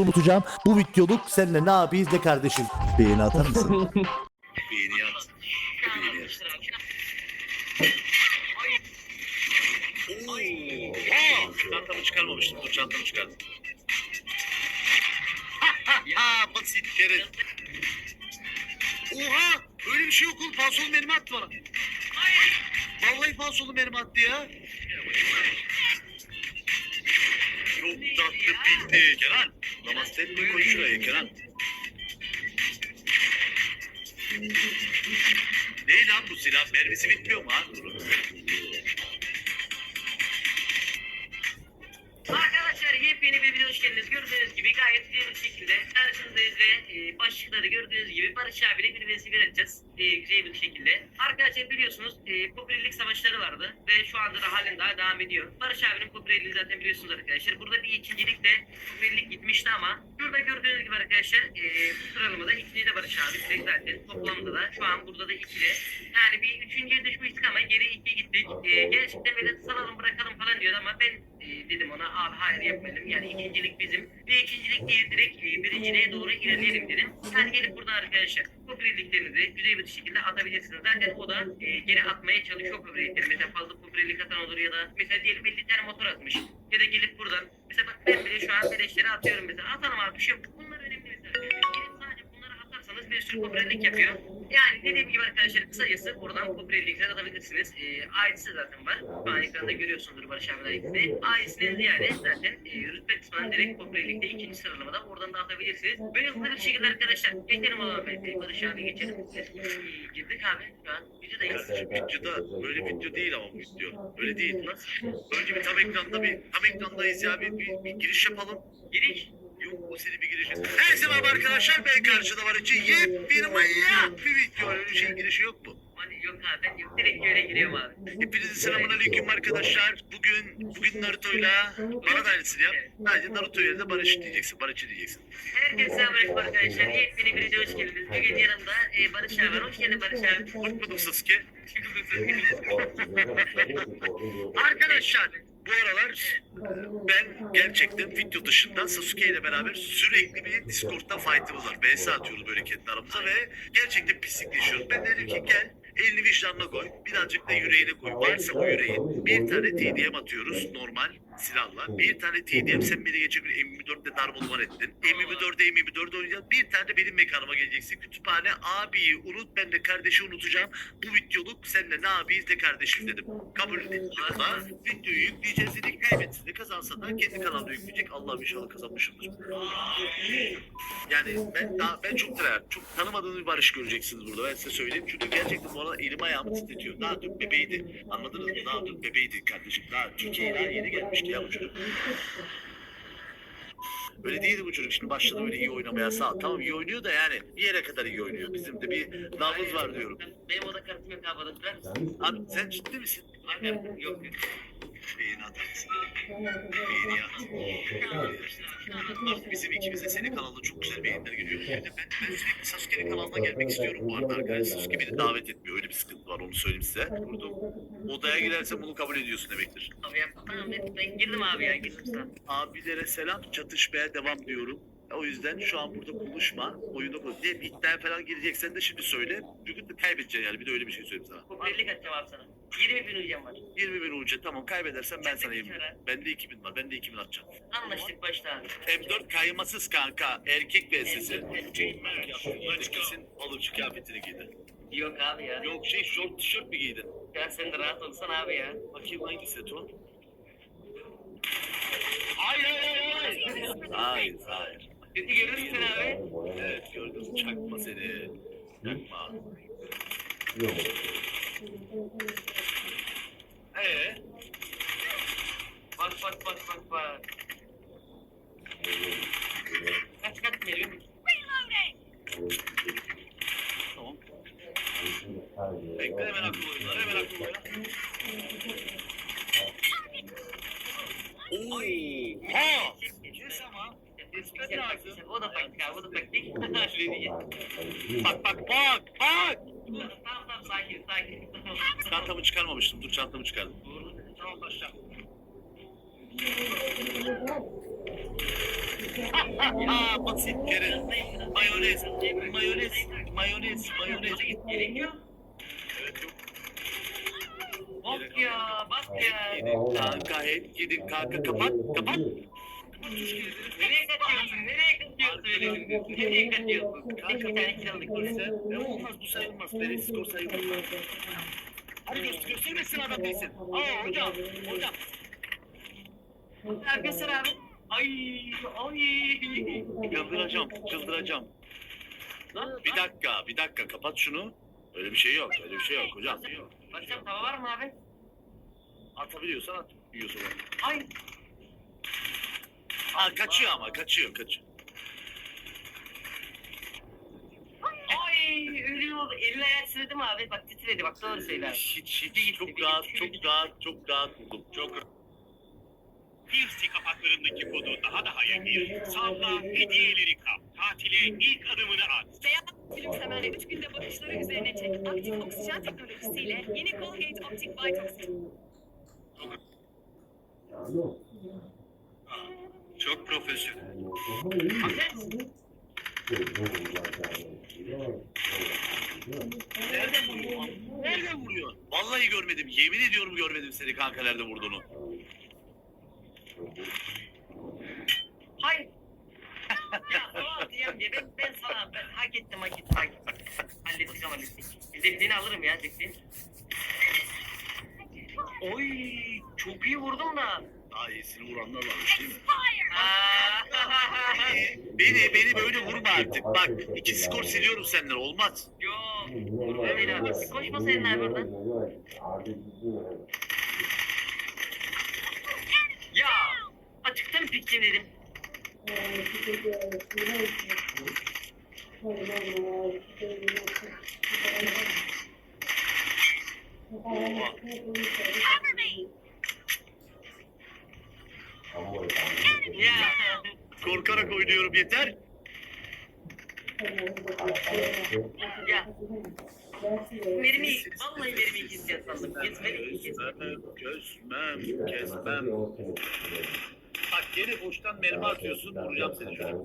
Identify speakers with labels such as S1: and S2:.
S1: unutacağım. Bu videoluk seninle ne yapayım izle kardeşim. Beğeni atar mısın?
S2: Beğeni yat. Beğeni. Oo! Çantamı çıkarmamıştım. Dur çantamı çıkardım. ya basit kere. Oha! Öyle bir şey yok oğlum. Falsolu mermi attı bana. Vallahi falsolu mermi attı ya. Çok tatlı bitti. Kenan. Namaste koy şuraya Kenan. Ne lan bu silah? Mermisi bitmiyor mu ha?
S3: Arkadaşlar yepyeni bir video hoş geldiniz. Gördüğünüz gibi gayet güzel bir şekilde karşınızdayız ve e, başlıkları gördüğünüz gibi Barış abiyle bir vesile edeceğiz. E, güzel bir şekilde. Arkadaşlar biliyorsunuz e, popülerlik savaşları vardı ve şu anda da halen daha devam ediyor. Barış abinin popülerliği zaten biliyorsunuz arkadaşlar. Burada bir ikincilikte popülerlik gitmişti ama şurada gördüğünüz gibi arkadaşlar e, bu sıralamada ikinci de Barış abi direkt zaten toplamda da şu an burada da ikili. Yani bir üçüncüye düşmüştük ama geri iki gittik. E, gerçekten böyle salalım bırakalım falan diyordu ama ben e, dedim ona abi hayır yapmayalım. Yani ikincilik bizim ve ikincilik değil direkt e, birinciliğe doğru ilerleyelim dedim. Yani gelip burada arkadaşlar popülerliklerinizi güzel bir şekilde atabilirsiniz. Zaten o da e, geri atmaya çalışıyor popülerlikleri. Mesela fazla popülerlik atan olur ya da mesela diyelim 50 tane motor atmış. Ya da gelip buradan mesela bak ben bile şu an beleşleri atıyorum mesela. Atalım abi bir şey yok. Atarsanız bir sürü popülerlik yapıyor. Yani dediğim gibi arkadaşlar kısacası buradan popülerlikler atabilirsiniz. E, ailesi zaten var. Şu an ekranda görüyorsunuzdur Barış abinin ailesini. Ailesine ziyade zaten e, rütbe kısmından direkt popülerlikte ikinci sıralamada oradan da atabilirsiniz. Böyle hızlı bir şekilde arkadaşlar geçelim o zaman ben. Barış abi geçelim. Girdik abi şu an videodayız.
S2: Videoda böyle video değil ama bu video. Öyle değil. Nasıl? Önce bir tam ekranda bir tam ekrandayız ya bir, bir, bir giriş yapalım.
S3: Giriş.
S2: Senin bir girişin. Herkese merhaba arkadaşlar ben karşıda var için yepyeni manyak bir video. Öyle bir şey girişi yok mu?
S3: Yok abi ben yok direkt öyle giriyorum abi.
S2: Hepinize selamun aleyküm arkadaşlar. Bugün bugün Naruto'yla bana da aynısını yap. Sadece Naruto yerine Barış diyeceksin. Barış'ı diyeceksin.
S3: Herkese selamünaleyküm arkadaşlar. Yepyeni bir video hoş geldiniz. Bugün yanımda e, Barış abi var. Hoş geldin Barış abi.
S2: Hoş bulduk Sasuke. Arkadaşlar bu aralar ben gerçekten video dışında Sasuke ile beraber sürekli bir Discord'da fight'ımız var. BS atıyoruz böyle kendi aramıza ve gerçekten pislikleşiyoruz. Ben dedim ki gel elini vicdanına koy. Birazcık da yüreğine koy. Varsa o yüreğin. Bir tane TDM atıyoruz normal silahla. Bir tane TDM sen beni geçen gün M24'te darmaduman ettin. M24'de M24'de oynayacağız. Bir tane de benim mekanıma geleceksin. Kütüphane abiyi unut ben de kardeşi unutacağım. Bu videoluk seninle ne abiyiz de kardeşim dedim. Kabul edin. Ama videoyu yükleyeceğiz dedik. Kaybetse de kazansa da kendi kanalda yükleyecek. Allah'ım inşallah kazanmışımdır. Yani ben daha ben çok tryhard, çok tanımadığınız bir barış göreceksiniz burada. Ben size söyleyeyim. Çünkü gerçekten bu arada elim ayağımı titretiyor. Daha dün bebeydi. Anladınız mı? Daha dün bebeydi kardeşim. Daha Türkiye'ye daha yeni gelmişti ya bu çocuk. Öyle değildi bu çocuk. Şimdi başladı öyle iyi oynamaya sağ. Tamam iyi oynuyor da yani bir yere kadar iyi oynuyor. Bizim de bir nabız var diyorum.
S3: Benim oda kartım yok abi.
S2: Abi sen ciddi misin?
S3: Yok. yok.
S2: Beğeni mısın? Beğeni at. Bak bizim ikimize senin kanalda çok güzel beğeniler geliyor. De ben, ben sürekli Sasuke'nin kanalına gelmek istiyorum bu arada arkadaşlar. Sasuke beni davet etmiyor. Öyle bir sıkıntı var onu söyleyeyim size. Burada odaya girersem bunu kabul ediyorsun demektir.
S3: Abi yap. Tamam ben, girdim abi ya girdim sana.
S2: Abilere selam çatışmaya devam diyorum. O yüzden şu an burada konuşma. Oyunu konuş. Ne iddiaya falan gireceksen de şimdi söyle. Bugün de kaybedeceksin yani. Bir de öyle bir şey söyleyeyim sana.
S3: Popülerlik atacağım abi sana. 20 bin uyacağım var.
S2: 20 bin önce tamam kaybedersen ben sana 20 bin. Bende 2000 var. Ben de 2000 atacağım.
S3: Anlaştık başta abi.
S2: M4 kaymasız kanka. Erkek vs'si. Kesin balıkçı kıyafetini giydi.
S3: Yok abi ya.
S2: Yok şey şort tişört mü giydin?
S3: Ya sen de rahat olsan abi ya.
S2: Bakayım hangisi Tuğ? Hayır hayır hayır. Hayır hayır.
S3: Kötü görür müsün abi?
S2: Evet gördüm. Çakma seni. Çakma. Ee,
S3: Bak bak bak bak bak. Kaç kaç veriyorum?
S2: tamam. Bekle hemen akıllı oyunlar. Hemen akıllı oyunlar. Oo. Ha. Kes ama.
S3: Güzel bak güzel. O da taktik abi. O da taktik. Şuraya diyeceğim.
S2: Bak bak bak bak.
S3: Sakin sakin.
S2: Çantamı çıkarmamıştım. Dur çantamı çıkardım.
S3: Tamam başla.
S2: Aa, basit kere. Mayonez, mayonez, mayonez, mayonez.
S3: Gerekiyor. Bak ya bak ya.
S2: Kanka hep gidin kanka kapat kapat.
S3: Nereye kaçıyorsun? Nereye kaçıyorsun? Nereye kaçıyorsun? Kanka bir tane kiralık
S2: Sen, ya olmaz bu sayılmaz. Benim skor sayılmaz. Hadi göster, göstermesin adam değilsin. Aa hocam, hocam.
S3: Arkadaşlar abi. Ay ay.
S2: Çıldıracağım, çıldıracağım. Bir dakika, bir dakika kapat şunu. Öyle bir şey yok, öyle bir şey yok hocam.
S3: Başka tava var mı abi?
S2: Atabiliyorsan at, yiyorsa bak.
S3: Ay.
S2: Aa kaçıyor ama, kaçıyor, kaçıyor.
S3: Ay oldu. Elini ayağı sırdım abi. Bak titredi bak doğru söyle abi.
S2: Hiç, hiç, çok rahat, çok rahat, çok rahat buldum. Çok
S4: Piercy kapaklarındaki kodu daha da hayırlı. Salla, hediyeleri kap. Tatile ilk adımını at.
S5: Seyahat gülümsemeyle 3 günde bakışları üzerine çek. Aktif oksijen teknolojisiyle yeni Colgate Optic Vitox
S2: çok profesyonel. Nereden vuruyor? Nereden vuruyor? Vallahi görmedim. Yemin ediyorum görmedim seni kanka nerede vurduğunu.
S3: Hayır. ya ben, ben sana ben hak ettim hak ettim hak ettim. Ama hallettik. Defneğini alırım ya defneğini. Oy çok iyi vurdum da.
S2: Daha iyisini vuranlar varmış değil mi? Beni, beni böyle vurma artık. Bak iki skor siliyorum senden olmaz.
S3: Yo. Vurma beni abi. Koşmasaydın abi oradan. Ya açıktan piklenelim.
S2: Oha. Oynuyorum yeter.
S3: Ya. Mermi, vallahi mermi keseceğiz sandım. Kesmedi, kesmedi.
S2: Kesmem. Bak gene boştan mermi atıyorsun vuracağım seni çocuk.